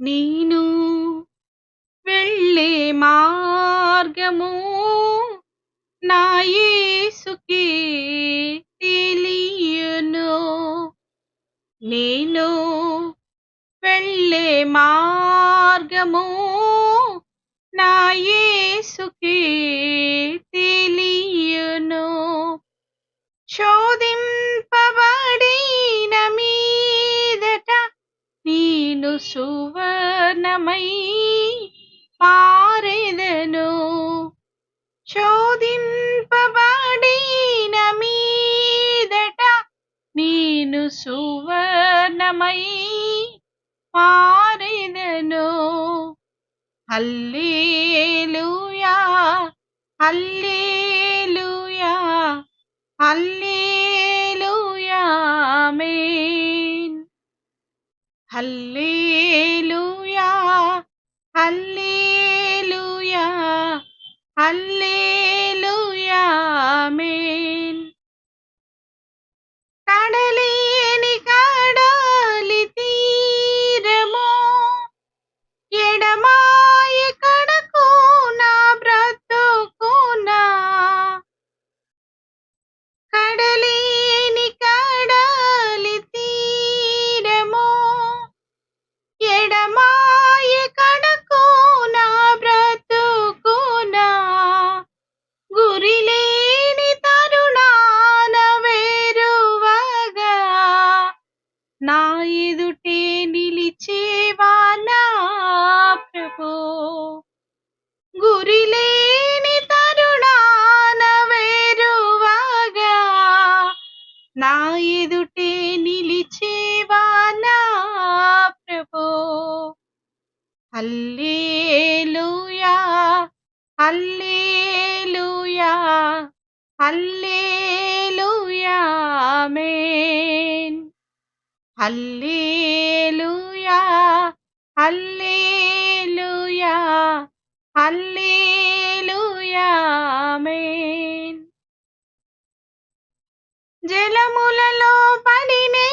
నేను వెళ్ళే మార్గము నా యేసుకే తెలియను నేను వెళ్ళే మార్గము నా యేసుకే సువర్ణమై పారెదను. శోధింపబడిన మీదట నేను సువర్ణమై పారెదను. హల్లేలుయా హల్లేలుయా హల్లే హల్లేలుయా హల్లేలుయా హల్లేలుయా హల్లేలుయా మేన్ హల్లేలుయా హల్లేలుయా హల్లేలుయా మేన్ జలములలో పడినే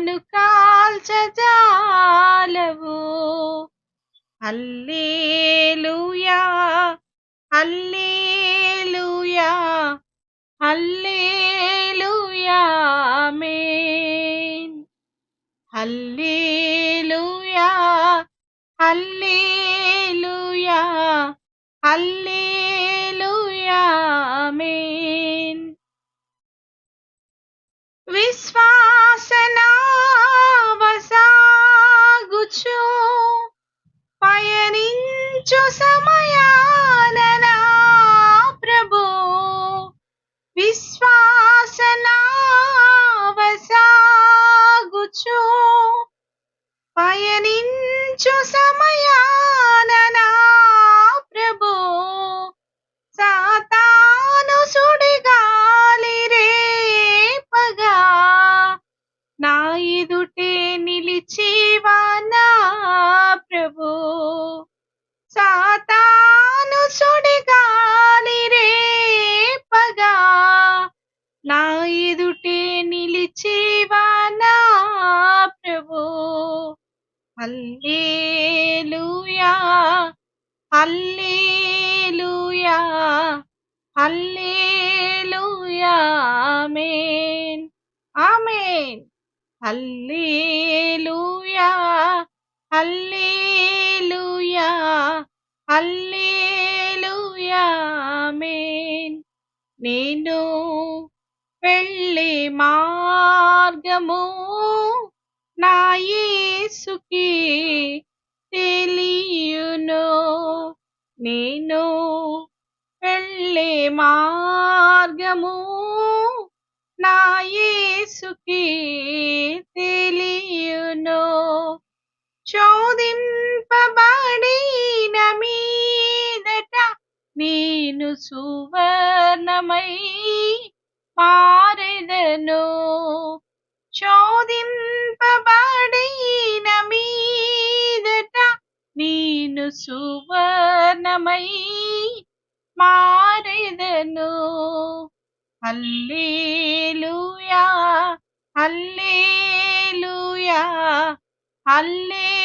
నన్ను కాల్చజాలవు. అల్లేలుయా అల్లేలుయా అల్లేలుయా మేన్ అల్లేలుయా అల్లేలుయా అల్లే సమయాన ప్రభు? విశ్వాసనావసాగుచు. పయనించు సమయా హల్లేలుయా హల్లేలుయా హల్లేలుయా ఆమేన్ ఆమేన్. హల్లేలుయా హల్లేలుయా హల్లేలుయా ఆమేన్. నేను వెళ్ళే మార్గము నా యేసుకి తెలియును నేను వెళ్ళే మార్గము నా యేసుకి తెలియును చోదింపబడిన మీదట నేను సువర్ణమై మారెదను సువర్ణమై మారిదను. హల్లేలుయా హల్లేలుయా హల్లే